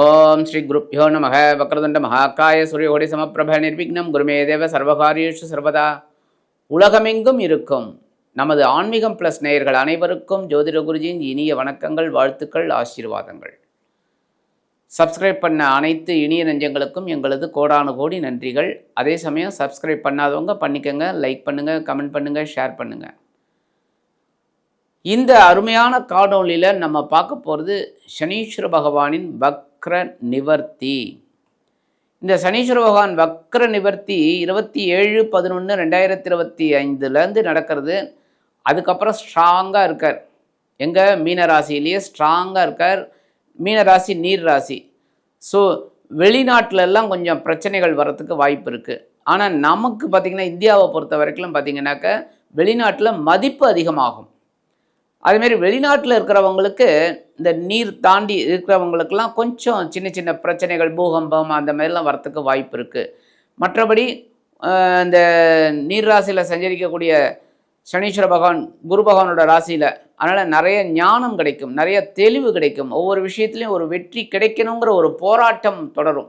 ஓம் ஸ்ரீ குருப்பியோ நமக. வக்ரதுண்ட மகாகாய சூரியகோடி சமப்பிரப நிர்விக்னம். குருமே தேவ சர்வகாரியேஷு சர்வதா. உலகமெங்கும் இருக்கும் நமது ஆன்மீகம் ப்ளஸ் நேயர்கள் அனைவருக்கும் ஜோதிட குருஜியின் இனிய வணக்கங்கள் வாழ்த்துக்கள் ஆசீர்வாதங்கள். சப்ஸ்கிரைப் பண்ண அனைத்து இனிய நெஞ்சங்களுக்கும் எங்களது கோடானு கோடி நன்றிகள். அதே சமயம் சப்ஸ்கிரைப் பண்ணாதவங்க பண்ணிக்கோங்க லைக் பண்ணுங்கள் கமெண்ட் பண்ணுங்கள் ஷேர் பண்ணுங்கள் இந்த அருமையான காணொளியில் நம்ம பார்க்க போகிறது சனீஸ்வர பகவானின் வக்ர நிவர்த்தி. இந்த சனீஸ்வர பகவான் வக்ர நிவர்த்தி இருபத்தி ஏழு பதினொன்று ரெண்டாயிரத்தி இருபத்தி ஐந்துலேருந்து நடக்கிறது. அதுக்கப்புறம் ஸ்ட்ராங்காக இருக்கார். எங்கள் மீன ராசியிலேயே ஸ்ட்ராங்காக இருக்கார். மீன ராசி நீர் ராசி ஸோ வெளிநாட்டிலெல்லாம் கொஞ்சம் பிரச்சனைகள் வரத்துக்கு வாய்ப்பு இருக்குது ஆனால் நமக்கு பார்த்திங்கன்னா இந்தியாவை பொறுத்த வரைக்கும் பார்த்திங்கனாக்க வெளிநாட்டில் மதிப்பு அதிகமாகும். அதுமாரி வெளிநாட்டில் இருக்கிறவங்களுக்கு இந்த நீர் தாண்டி இருக்கிறவங்களுக்கெல்லாம் கொஞ்சம் சின்ன சின்ன பிரச்சனைகள் பூகம்பம் அந்த மாதிரிலாம் வரத்துக்கு வாய்ப்பு இருக்குது மற்றபடி இந்த நீர் ராசியில் சஞ்சரிக்கக்கூடிய சனீஸ்வர பகவான் குரு பகவானோட ராசியில் அதனால் நிறைய ஞானம் கிடைக்கும் நிறைய தெளிவு கிடைக்கும். ஒவ்வொரு விஷயத்துலையும் ஒரு வெற்றி கிடைக்கணுங்கிற ஒரு போராட்டம் தொடரும்.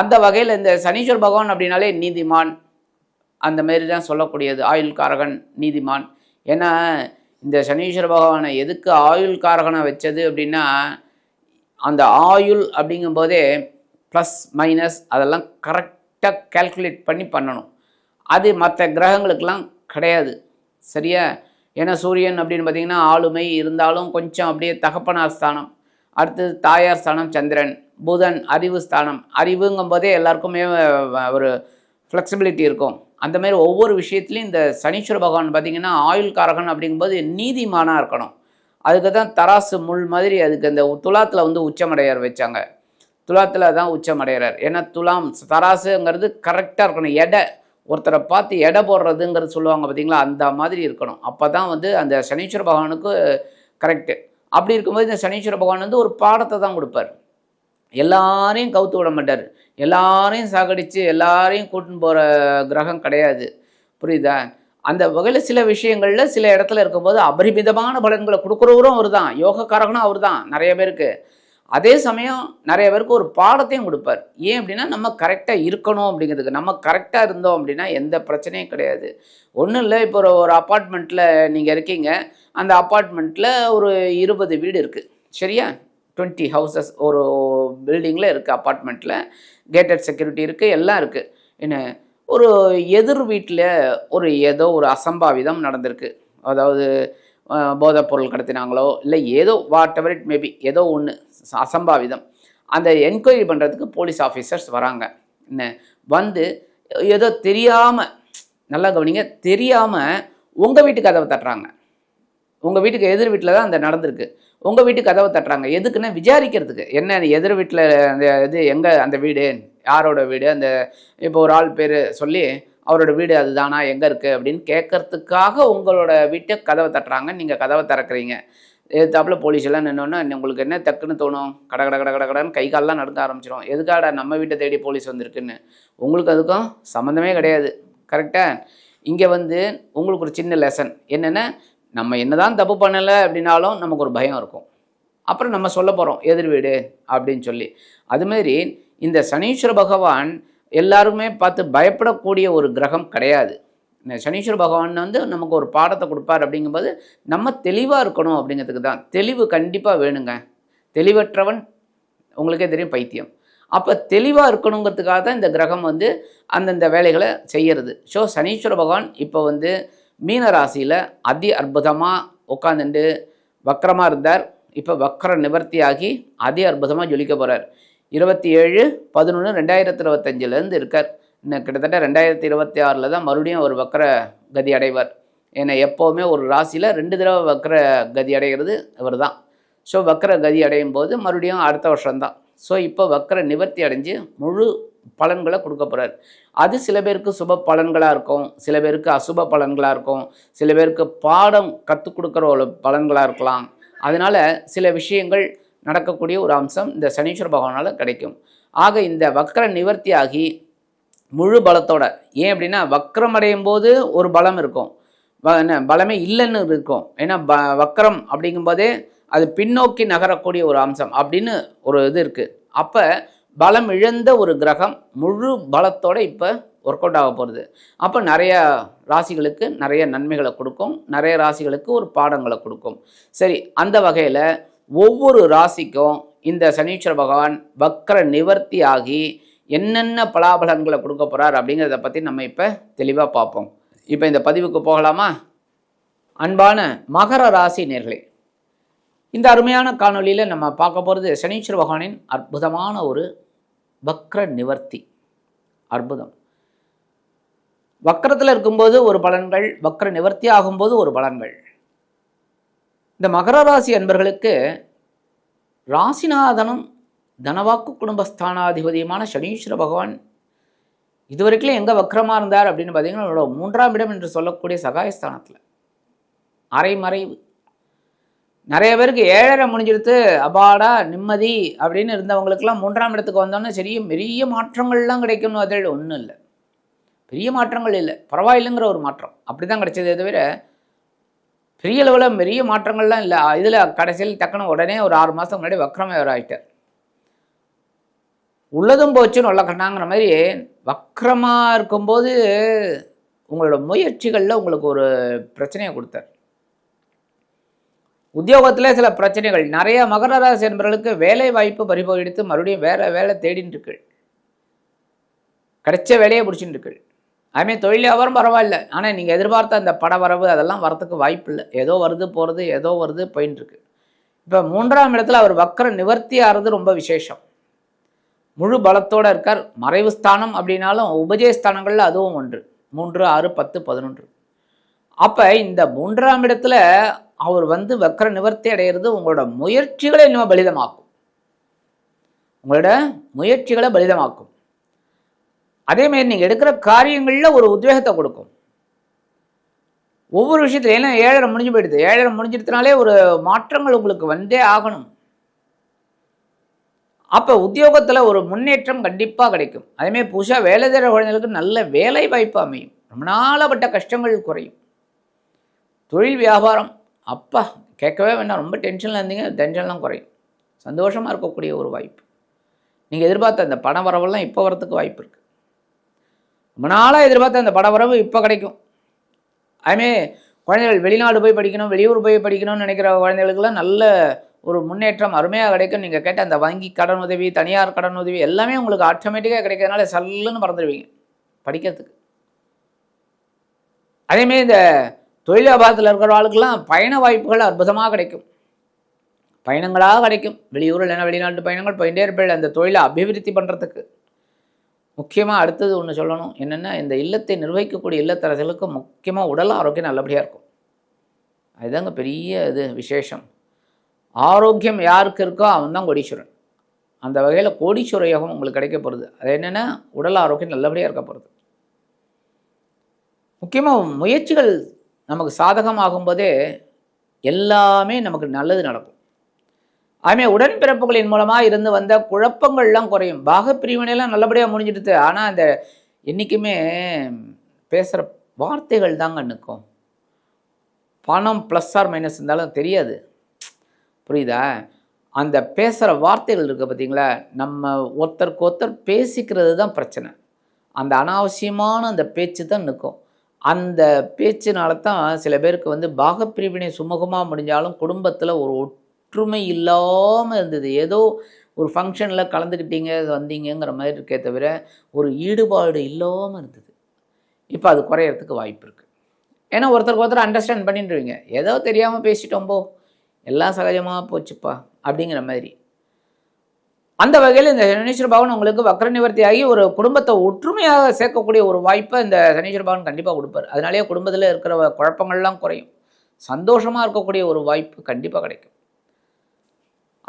அந்த வகையில் இந்த சனீஸ்வர பகவான் அப்படின்னாலே நீதிமான். அந்த மாரி தான் சொல்லக்கூடியது. ஆயுள் காரகன் நீதிமான். ஏன்னா இந்த சனீஸ்வர பகவானை எதுக்கு ஆயுள் காரகனை வச்சது அப்படின்னா அந்த ஆயுள் அப்படிங்கும்போதே ப்ளஸ் மைனஸ் அதெல்லாம் கரெக்டாக கேல்குலேட் பண்ணி பண்ணணும். அது மற்ற கிரகங்களுக்கெல்லாம் கிடையாது. சரியா? ஏன்னா சூரியன் அப்படின்னு பார்த்தீங்கன்னா ஆளுமை இருந்தாலும் கொஞ்சம் அப்படியே தகப்பனார் ஸ்தானம். அடுத்தது தாயார் ஸ்தானம் சந்திரன் புதன் அறிவு ஸ்தானம். அறிவுங்கும் போதே எல்லாருக்குமே ஒரு ஃப்ளெக்சிபிலிட்டி இருக்கும். அந்த மாதிரி ஒவ்வொரு விஷயத்துலையும் இந்த சனீஸ்வர பகவான் பார்த்திங்கன்னா ஆயுள் காரகன் அப்படிங்கும்போது நீதிமானாக இருக்கணும். அதுக்கு தான் தராசு முள் மாதிரி அதுக்கு அந்த துலாத்தில் வந்து உச்சமடையார் வச்சாங்க. துலாத்தில் தான் உச்சமடைகிறார் ஏன்னா துலாம் தராசுங்கிறது கரெக்டாக இருக்கணும். எடை ஒருத்தரை பார்த்து எடை போடுறதுங்கிறது சொல்லுவாங்க பார்த்தீங்களா? அந்த மாதிரி இருக்கணும். அப்போ தான் வந்து அந்த சனீஸ்வர பகவானுக்கு கரெக்டு அப்படி இருக்கும்போது இந்த சனீஸ்வர பகவான் வந்து ஒரு பாடத்தை தான் கொடுப்பார். எல்லாரையும் கவுத்து விட மாட்டார். எல்லாரையும் சாகடித்து எல்லாரையும் கூட்டின்னு போகிற கிரகம் கிடையாது. புரியுதா? அந்த வகையில் சில விஷயங்களில் சில இடத்துல இருக்கும்போது அபரிமிதமான பலன்களை கொடுக்குறவரும் அவர் தான் யோகக்காரகனும் அவர் தான் நிறைய பேருக்கு. அதே சமயம் நிறைய பேருக்கு ஒரு பாடத்தையும் கொடுப்பார். ஏன் அப்படின்னா நம்ம கரெக்டாக இருக்கணும் அப்படிங்கிறதுக்கு. நம்ம கரெக்டாக இருந்தோம் அப்படின்னா எந்த பிரச்சனையும் கிடையாது. ஒன்றும் இல்லை இப்போ ஒரு ஒரு அப்பார்ட்மெண்ட்டில் நீங்கள் இருக்கீங்க. அந்த அப்பார்ட்மெண்ட்டில் ஒரு இருபது வீடு இருக்குது சரியா? டுவெண்ட்டி ஹவுசஸ் ஒரு பில்டிங்கில் இருக்குது அப்பார்ட்மெண்ட்டில் கேட்டட் செக்யூரிட்டி இருக்குது எல்லாம் இருக்குது என்ன? ஒரு எதிர் வீட்டில் ஒரு ஏதோ ஒரு அசம்பாவிதம் நடந்திருக்கு. அதாவது போதைப் பொருள் கடத்தினாங்களோ இல்லை ஏதோ வாட் எவர் இட் மேபி ஏதோ ஒன்று அசம்பாவிதம். அந்த என்கொயரி பண்ணுறதுக்கு போலீஸ் ஆஃபீஸர்ஸ் வராங்க. என்ன? வந்து ஏதோ தெரியாமல் நல்லா கவனிங்க தெரியாமல் உங்கள் வீட்டுக்கு கதவை தட்டுறாங்க. உங்கள் வீட்டுக்கு எதிர் வீட்டில் தான் அந்த நடந்திருக்கு. உங்கள் வீட்டு கதவை தட்டுறாங்க. எதுக்குன்னா விசாரிக்கிறதுக்கு. என்ன எதிர் வீட்டில் அந்த இது எங்கே அந்த வீடு? யாரோட வீடு? அந்த இப்போ ஒரு ஆள் பேர் சொல்லி அவரோட வீடு அதுதானா? எங்கே இருக்குது அப்படின்னு கேட்கறதுக்காக உங்களோட வீட்டை கதவை தட்டுறாங்க. நீங்கள் கதவை திறக்கிறீங்க. எதிர்த்தாப்புல போலீஸ் எல்லாம் நின்னோன்னா உங்களுக்கு என்ன டக்குன்னு தோணும்? கட கட கட கட கடன்னு கை காலெலாம் நடக்க ஆரம்பிச்சிடும் எதுக்காடா நம்ம வீட்டை தேடி போலீஸ் வந்திருக்குன்னு? உங்களுக்கு அதுக்கும் சம்மந்தமே கிடையாது. கரெக்டாக இங்கே வந்து உங்களுக்கு ஒரு சின்ன லெசன் என்னென்னா நம்ம என்னதான் தப்பு பண்ணலை அப்படின்னாலும் நமக்கு ஒரு பயம் இருக்கும். அப்புறம் நம்ம சொல்ல போகிறோம் எதிர் வீடு அப்படின்னு சொல்லி. அதுமாரி இந்த சனீஸ்வர பகவான் எல்லாருமே பார்த்து பயப்படக்கூடிய ஒரு கிரகம் கிடையாது. இந்த சனீஸ்வர பகவான் வந்து நமக்கு ஒரு பாடத்தை கொடுப்பார் அப்படிங்கும்போது நம்ம தெளிவாக இருக்கணும் அப்படிங்கிறதுக்கு தான். தெளிவு கண்டிப்பாக வேணுங்க. தெளிவற்றவன் உங்களுக்கே தெரியும் பைத்தியம். அப்போ தெளிவாக இருக்கணுங்கிறதுக்காக தான் இந்த கிரகம் வந்து அந்தந்த வேலைகளை செய்கிறது ஸோ சனீஸ்வர பகவான் இப்போ வந்து மீன ராசியில் அதி அற்புதமாக உட்காந்துட்டு வக்கரமாக இருந்தார். இப்போ வக்கர நிவர்த்தியாகி அதி அற்புதமாக ஜொலிக்க போகிறார் இருபத்தி ஏழு பதினொன்று ரெண்டாயிரத்தி இருபத்தஞ்சிலேருந்து இருக்கார். இன்னும் கிட்டத்தட்ட ரெண்டாயிரத்தி இருபத்தி ஆறில் தான் மறுபடியும் ஒரு வக்கர கதி அடைவார். ஏன்னா எப்போவுமே ஒரு ராசியில் ரெண்டு தடவை வக்கர கதி அடைகிறது இவர் தான் ஸோ வக்கர கதி அடையும் போது மறுபடியும் அடுத்த வருஷம்தான். ஸோ இப்போ வக்கர நிவர்த்தி அடைஞ்சு முழு பலன்களை கொடுக்க போகிறார் அது சில பேருக்கு சுப பலன்களாக இருக்கும் சில பேருக்கு அசுப பலன்களாக இருக்கும் சில பேருக்கு பாடம் கற்றுக் கொடுக்குற ஒரு பலன்களாக இருக்கலாம். அதனால் சில விஷயங்கள் நடக்கக்கூடிய ஒரு அம்சம் இந்த சனீஸ்வர பகவானால் கிடைக்கும். ஆக இந்த வக்கர நிவர்த்தி ஆகி முழு பலத்தோட ஏன் அப்படின்னா வக்கரம் அடையும் போது ஒரு பலம் இருக்கும். என்ன பலமே இல்லைன்னு இருக்கும். ஏன்னா ப வக்ரம் அப்படிங்கும்போதே அது பின்னோக்கி நகரக்கூடிய ஒரு அம்சம் அப்படின்னு ஒரு இது இருக்குது அப்போ பலம் இழந்த ஒரு கிரகம் முழு பலத்தோடு இப்போ ஒர்க் அவுட் ஆக போகிறது அப்போ நிறைய ராசிகளுக்கு நிறைய நன்மைகளை கொடுக்கும். நிறைய ராசிகளுக்கு ஒரு பாடங்களை கொடுக்கும். சரி அந்த வகையில் ஒவ்வொரு ராசிக்கும் இந்த சனீஸ்வர பகவான் வக்கர நிவர்த்தி ஆகி என்னென்ன பலாபலன்களை கொடுக்க போகிறார் அப்படிங்கிறத பற்றி நம்ம இப்போ தெளிவாக பார்ப்போம். இப்போ இந்த பதிவுக்கு போகலாமா? அன்பான மகர ராசி நேர்களே இந்த அருமையான காணொலியில் நம்ம பார்க்க போகிறது சனீஸ்வர பகவானின் அற்புதமான ஒரு வக்ர நிவர்த்தி. அற்புதம். வக்கரத்தில் இருக்கும்போது ஒரு பலன்கள் வக்ர நிவர்த்தி ஆகும்போது ஒரு பலன்கள். இந்த மகர ராசி அன்பர்களுக்கு ராசிநாதனும் தனவாக்கு குடும்பஸ்தானாதிபதியுமான சனீஸ்வர பகவான் இதுவரைக்கும் எங்கே வக்ரமாக இருந்தார் அப்படின்னு பார்த்தீங்கன்னா மூன்றாம் இடம் என்று சொல்லக்கூடிய சகாயஸ்தானத்தில். அரைமறைவு. நிறைய பேருக்கு ஏழரை முடிஞ்சிடுத்து அபாடா நிம்மதி அப்படின்னு இருந்தவங்களுக்கெல்லாம் மூன்றாம் இடத்துக்கு வந்தோன்னே சரி பெரிய மாற்றங்கள்லாம் கிடைக்கும்னு அதில் ஒன்றும் இல்லை. பெரிய மாற்றங்கள் இல்லை. பரவாயில்லைங்கிற ஒரு மாற்றம். அப்படி தான் கிடைச்சதே தவிர பெரிய அளவில் பெரிய மாற்றங்கள்லாம் இல்லை. இதில் கடைசியில் டக்குனு உடனே ஒரு ஆறு மாதம் முன்னாடி வக்ரமேவர் ஆகிட்டார் உள்ளதும் போச்சுன்னு உள்ள கண்ணாங்கிற மாதிரி வக்ரமாக இருக்கும்போது உங்களோட முயற்சிகளில் உங்களுக்கு ஒரு பிரச்சனையை கொடுத்தார். உத்தியோகத்தில் சில பிரச்சனைகள். நிறைய மகர ராசி என்பவர்களுக்கு வேலை வாய்ப்பு பறிபோயிடுத்து மறுபடியும் வேற வேலை தேடின்னு இருக்கு. கிடைச்ச வேலையை பிடிச்சிட்டு இருக்கு. அதுமாதிரி தொழில் வியாபாரம் பரவாயில்ல. ஆனால் நீங்கள் எதிர்பார்த்த அந்த பட வரவு அதெல்லாம் வரத்துக்கு வாய்ப்பு இல்லை. ஏதோ வருது போகிறது ஏதோ வருது போயின்னு இருக்கு. இப்போ மூன்றாம் இடத்துல அவர் வக்கர நிவர்த்தி ஆகிறது ரொம்ப விசேஷம். முழு பலத்தோடு இருக்கார். மறைவு ஸ்தானம் அப்படின்னாலும் உபஜயஸ்தானங்களில் அதுவும் ஒன்று. மூன்று ஆறு பத்து பதினொன்று. அப்போ இந்த மூன்றாம் இடத்துல அவர் வந்து வக்கர நிவர்த்தி அடைகிறது உங்களோட முயற்சிகளை இன்னும் பலிதமாக்கும். உங்களோட முயற்சிகளை பலிதமாக்கும். அதேமாரி நீங்கள் எடுக்கிற காரியங்களில் ஒரு உத்வேகத்தை கொடுக்கும். ஒவ்வொரு விஷயத்துல ஏன்னா ஏழரை முடிஞ்சு போயிடுது. ஏழரை முடிஞ்சிருத்தினாலே ஒரு மாற்றங்கள் உங்களுக்கு வந்தே ஆகணும். அப்போ உத்தியோகத்தில் ஒரு முன்னேற்றம் கண்டிப்பாக கிடைக்கும். அதேமாதிரி புதுசாக வேலை தேடுற குழந்தைகளுக்கு நல்ல வேலை வாய்ப்பு அமையும். ரொம்ப நாளப்பட்ட கஷ்டங்கள் குறையும். தொழில் வியாபாரம். அப்பா கேட்கவே வேண்டாம். ரொம்ப டென்ஷனில் இருந்தீங்க. டென்ஷன்லாம் குறையும். சந்தோஷமாக இருக்கக்கூடிய ஒரு வாய்ப்பு. நீங்கள் எதிர்பார்த்த அந்த பண வரவெல்லாம் இப்போ வரத்துக்கு வாய்ப்பு இருக்குது ரொம்ப நாளாக எதிர்பார்த்த அந்த பண வரவு இப்போ கிடைக்கும். அதுமே குழந்தைகள் வெளிநாடு போய் படிக்கணும் வெளியூர் போய் படிக்கணும்னு நினைக்கிற குழந்தைகளுக்கெல்லாம் நல்ல ஒரு முன்னேற்றம் அருமையாக கிடைக்கும். நீங்கள் கேட்ட அந்த வங்கி கடன் உதவி தனியார் கடன் உதவி எல்லாமே உங்களுக்கு ஆட்டோமேட்டிக்காக கிடைக்கிறதுனால சல்லுன்னு மறந்துடுவீங்க. படிக்கிறதுக்கு. அதேமாரி இந்த தொழில் வியாபாரத்தில் இருக்கிற பயண வாய்ப்புகள் அற்புதமாக கிடைக்கும். பயணங்களாக கிடைக்கும். வெளியூரில் இல்லைன்னா வெளிநாட்டு பயணங்கள் போயிட்டே இருப்பீர்கள் அந்த தொழிலை அபிவிருத்தி பண்ணுறதுக்கு முக்கியமாக அடுத்தது ஒன்று சொல்லணும். என்னென்னா இந்த இல்லத்தை நிர்வகிக்கக்கூடிய இல்லத்தரசர்களுக்கு முக்கியமாக உடல் ஆரோக்கியம் நல்லபடியாக இருக்கும். அதுதாங்க பெரிய இது விசேஷம். ஆரோக்கியம் யாருக்கு இருக்கோ அவன் தான் கோடீஸ்வரன். அந்த வகையில் கோடீஸ்வர யோகம் உங்களுக்கு கிடைக்க போகிறது அது என்னென்னா உடல் ஆரோக்கியம் நல்லபடியாக இருக்க போகிறது முக்கியமாக முயற்சிகள் நமக்கு சாதகமாகும் போதே எல்லாமே நமக்கு நல்லது நடக்கும். அதுமாதிரி உடன்பிறப்புகளின் மூலமாக இருந்து வந்த குழப்பங்கள்லாம் குறையும். பாகப்பிரிவினையெல்லாம் நல்லபடியாக முடிஞ்சிடுது. ஆனால் அந்த என்றைக்குமே பேசுகிற வார்த்தைகள் தாங்க நிற்கும். பணம் ப்ளஸ் ஆர் மைனஸ் இருந்தாலும் தெரியாது. புரியுதா? அந்த பேசுகிற வார்த்தைகள் இருக்குது பார்த்தீங்களா நம்ம ஒருத்தருக்கு ஒருத்தர் பேசிக்கிறது தான் பிரச்சனை. அந்த அனாவசியமான அந்த பேச்சு தான் நிற்கும். அந்த பேச்சினால தான் சில பேருக்கு வந்து பாகப்பிரிவினை சுமூகமாக முடிஞ்சாலும் குடும்பத்தில் ஒரு ஒற்றுமை இல்லாமல் இருந்தது. ஏதோ ஒரு ஃபங்க்ஷனில் கலந்துக்கிட்டீங்க வந்தீங்கங்கிற மாதிரி இருக்கே தவிர ஒரு ஈடுபாடு இல்லாமல் இருந்தது. இப்போ அது குறையறதுக்கு வாய்ப்பு இருக்குது ஏன்னா ஒருத்தருக்கு ஒருத்தர் அண்டர்ஸ்டாண்ட் பண்ணிட்டுருவீங்க ஏதோ தெரியாமல் பேசிட்டோம் போ எல்லாம் சகஜமாக போச்சுப்பா அப்படிங்கிற மாதிரி. அந்த வகையில் இந்த சனீஸ்வர பவன் உங்களுக்கு வக்ர நிவர்த்தி ஆகி ஒரு குடும்பத்தை ஒற்றுமையாக சேர்க்கக்கூடிய ஒரு வாய்ப்பை இந்த சனீஸ்வர பவன் கண்டிப்பாக கொடுப்பார். அதனாலேயே குடும்பத்தில் இருக்கிற குழப்பங்கள்லாம் குறையும். சந்தோஷமாக இருக்கக்கூடிய ஒரு வாய்ப்பு கண்டிப்பாக கிடைக்கும்.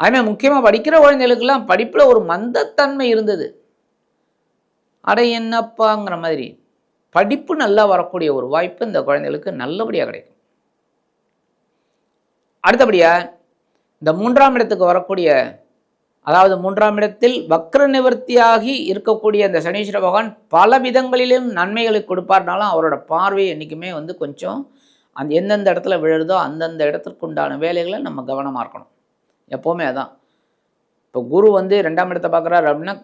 அதுமாதிரி முக்கியமாக படிக்கிற குழந்தைகளுக்கெல்லாம் படிப்பில் ஒரு மந்தத்தன்மை இருந்தது. அடை என்னப்பாங்கிற மாதிரி படிப்பு நல்லா வரக்கூடிய ஒரு வாய்ப்பு இந்த குழந்தைகளுக்கு நல்லபடியாக கிடைக்கும். அடுத்தபடியாக இந்த மூன்றாம் இடத்துக்கு வரக்கூடிய அதாவது மூன்றாம் இடத்தில் வக்ர நிவர்த்தியாகி இருக்கக்கூடிய அந்த சனீஸ்வர பகவான் பல விதங்களிலும் நன்மைகளை கொடுப்பார்னாலும் அவரோட பார்வை என்றைக்குமே வந்து கொஞ்சம் அந்த எந்தெந்த இடத்துல விழுறதோ அந்தந்த இடத்திற்கு உண்டான வேலைகளை நம்ம கவனமாக இருக்கணும். எப்போவுமே அதான். இப்போ குரு வந்து ரெண்டாம் இடத்தை பார்க்குறாரு அப்படின்னா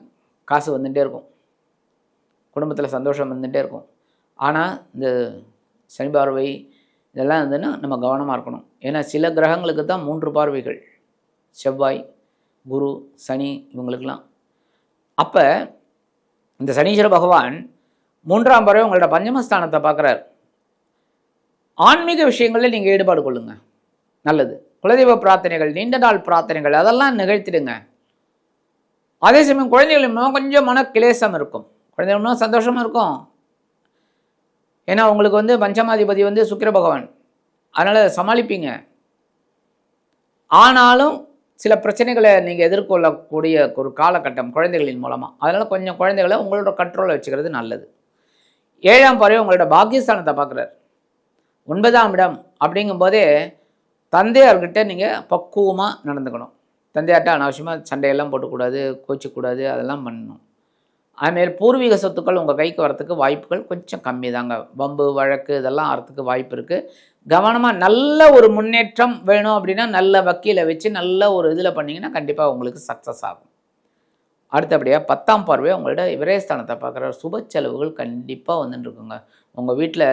காசு வந்துகிட்டே இருக்கும். குடும்பத்தில் சந்தோஷம் வந்துகிட்டே இருக்கும். ஆனால் இந்த சனி பார்வை இதெல்லாம் வந்துன்னா நம்ம கவனமாக இருக்கணும். ஏன்னா சில கிரகங்களுக்கு தான் மூன்று பார்வைகள். செவ்வாய் குரு சனி இவங்களுக்கெல்லாம். அப்போ இந்த சனீஸ்வர பகவான் மூன்றாம் பறவை உங்களோட பஞ்சமஸ்தானத்தை பார்க்குறார். ஆன்மீக விஷயங்களில் நீங்கள் ஈடுபாடு கொள்ளுங்க. நல்லது. குலதெய்வ பிரார்த்தனைகள் நீண்ட நாள் பிரார்த்தனைகள் அதெல்லாம் நிகழ்த்திடுங்க. அதே சமயம் குழந்தைகள் கொஞ்சம் மன கிளேசம் இருக்கும். குழந்தைகளும் சந்தோஷமாக இருக்கும். ஏன்னா உங்களுக்கு வந்து பஞ்சமாதிபதி வந்து சுக்கிர பகவான். அதனால் சமாளிப்பீங்க. ஆனாலும் சில பிரச்சனைகளை நீங்கள் எதிர்கொள்ளக்கூடிய ஒரு காலகட்டம் குழந்தைகளின் மூலமாக அதனால் கொஞ்சம் குழந்தைகளை உங்களோட கண்ட்ரோலில் வச்சுக்கிறது நல்லது. ஏழாம் பறவை உங்களோட பாக்கியஸ்தானத்தை பார்க்குறாரு. ஒன்பதாம் இடம் அப்படிங்கும்போதே தந்தையார்கிட்ட நீங்கள் பக்குவமாக நடந்துக்கணும். தந்தையார்ட்ட அனாவசியமாக சண்டையெல்லாம் போட்டுக்கூடாது கோச்சிக்கூடாது அதெல்லாம் பண்ணணும். அதுமாரி பூர்வீக சொத்துக்கள் உங்கள் கைக்கு வரத்துக்கு வாய்ப்புகள் கொஞ்சம் கம்மி தாங்க வம்பு வழக்கு இதெல்லாம் வரத்துக்கு வாய்ப்பு இருக்குது கவனமாக நல்ல ஒரு முன்னேற்றம் வேணும் அப்படின்னா நல்ல வக்கீலை வச்சு நல்ல ஒரு இதில் பண்ணிங்கன்னா கண்டிப்பாக உங்களுக்கு சக்ஸஸ் ஆகும். அடுத்தபடியாக பத்தாம் பார்வை உங்களோட விரயஸ்தானத்தை பார்க்குற சுப செலவுகள் கண்டிப்பாக வந்துட்டுருக்குங்க. உங்கள் வீட்டில்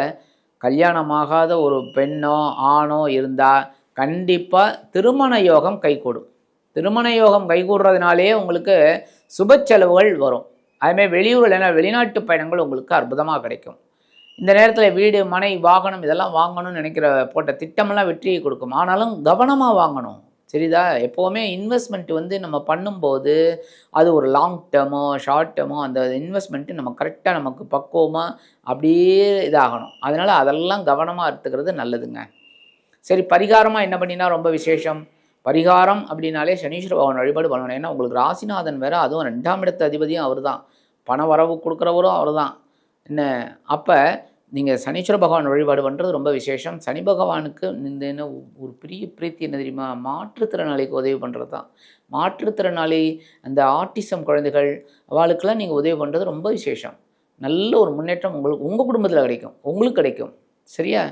கல்யாணமாகாத ஒரு பெண்ணோ ஆணோ இருந்தால் கண்டிப்பாக திருமண யோகம் கைகூடும். திருமண யோகம் கைகூடுறதுனாலே உங்களுக்கு சுப செலவுகள் வரும். அதுமாதிரி வெளியூரில் வெளிநாட்டு பயணங்கள் உங்களுக்கு அற்புதமாக கிடைக்கும். இந்த நேரத்தில் வீடு மனை வாகனம் இதெல்லாம் வாங்கணும்னு நினைக்கிற போட்ட திட்டமெல்லாம் வெற்றியை கொடுக்கும். ஆனாலும் கவனமாக வாங்கணும். சரிதா? எப்போவுமே இன்வெஸ்ட்மெண்ட் வந்து நம்ம பண்ணும்போது அது ஒரு லாங் டேர்மோ ஷார்ட் டேர்மோ அந்த இன்வெஸ்ட்மெண்ட்டு நம்ம கரெக்டாக நமக்கு பக்குவமாக அப்படியே இதாகணும். அதனால் அதெல்லாம் கவனமாக எடுத்துக்கிறது நல்லதுங்க. சரி பரிகாரமாக என்ன பண்ணினா ரொம்ப விசேஷம். பரிகாரம் அப்படின்னாலே சனீஸ்வர பகவான் வழிபாடு பண்ணணும். ஏன்னா உங்களுக்கு ராசிநாதன் வேறு அதுவும் ரெண்டாம் இடத்து அதிபதியும் அவர் தான் பண வரவு கொடுக்குறவரும் அவர் தான் என்ன? அப்போ நீங்கள் சனீஸ்வர பகவான் வழிபாடு பண்ணுறது ரொம்ப விசேஷம். சனி பகவானுக்கு இந்த என்ன ஒரு பெரிய பிரீத்தி என்ன தெரியுமா? மாற்றுத்திறனாளிக்கு உதவி பண்ணுறது தான் மாற்றுத்திறனாளி அந்த ஆட்டிசம் குழந்தைகள் அவளுக்கெல்லாம் நீங்கள் உதவி பண்ணுறது ரொம்ப விசேஷம். நல்ல ஒரு முன்னேற்றம் உங்களுக்கு உங்கள் குடும்பத்தில் கிடைக்கும். உங்களுக்கு கிடைக்கும். சரியா?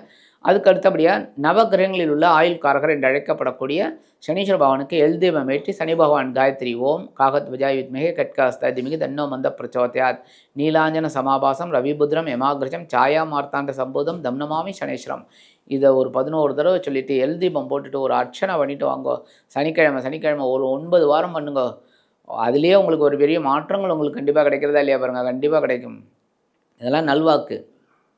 அதுக்கு அடுத்தபடியாக நவகிரகங்களில் உள்ள ஆயுள் காரகர் என்று அழைக்கப்படக்கூடிய சனீஸ்வர பகவானுக்கு எல்தீபம் ஏற்றி சனி பகவான் காயத்ரி ஓம் காகத் விஜய் வித்மிகை கட்காஸ்திமிகு தன்னோ மந்த பிரச்சோதயாத். நீலாஞ்சன சமாபாசம் ரவிபுத்ரம் யமாகிரஜம் சாயா மார்த்தாண்ட சம்போதம் தம்னமாமி சனீஸ்வரம். இதை ஒரு பதினோரு தடவை சொல்லிட்டு எல் தீபம் போட்டுட்டு ஒரு அர்ச்சனை பண்ணிட்டு வாங்கோ. சனிக்கிழமை சனிக்கிழமை ஒரு ஒன்பது வாரம் பண்ணுங்க. அதுலேயே உங்களுக்கு ஒரு பெரிய மாற்றங்கள் உங்களுக்கு கண்டிப்பாக கிடைக்கிறதா இல்லையா பாருங்கள் கண்டிப்பாக கிடைக்கும். இதெல்லாம் நல்வாக்கு.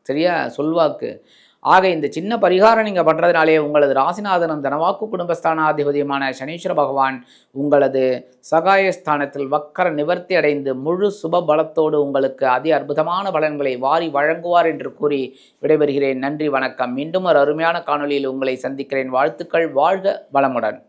சரியா? சொல்வாக்கு. ஆக இந்த சின்ன பரிகாரம் நீங்கள் பண்ணுறதுனாலே உங்களது ராசிநாதனம் தனவாக்கு குடும்பஸ்தானாதிபதியுமான சனீஸ்வர பகவான் உங்களது சகாயஸ்தானத்தில் வக்கர நிவர்த்தி அடைந்து முழு சுப பலத்தோடு உங்களுக்கு அதி அற்புதமான பலன்களை வாரி வழங்குவார் என்று கூறி விடைபெறுகிறேன். நன்றி வணக்கம். மீண்டும் ஒரு அருமையான காணொளியில் உங்களை சந்திக்கிறேன். வாழ்த்துக்கள். வாழ்க வளமுடன்.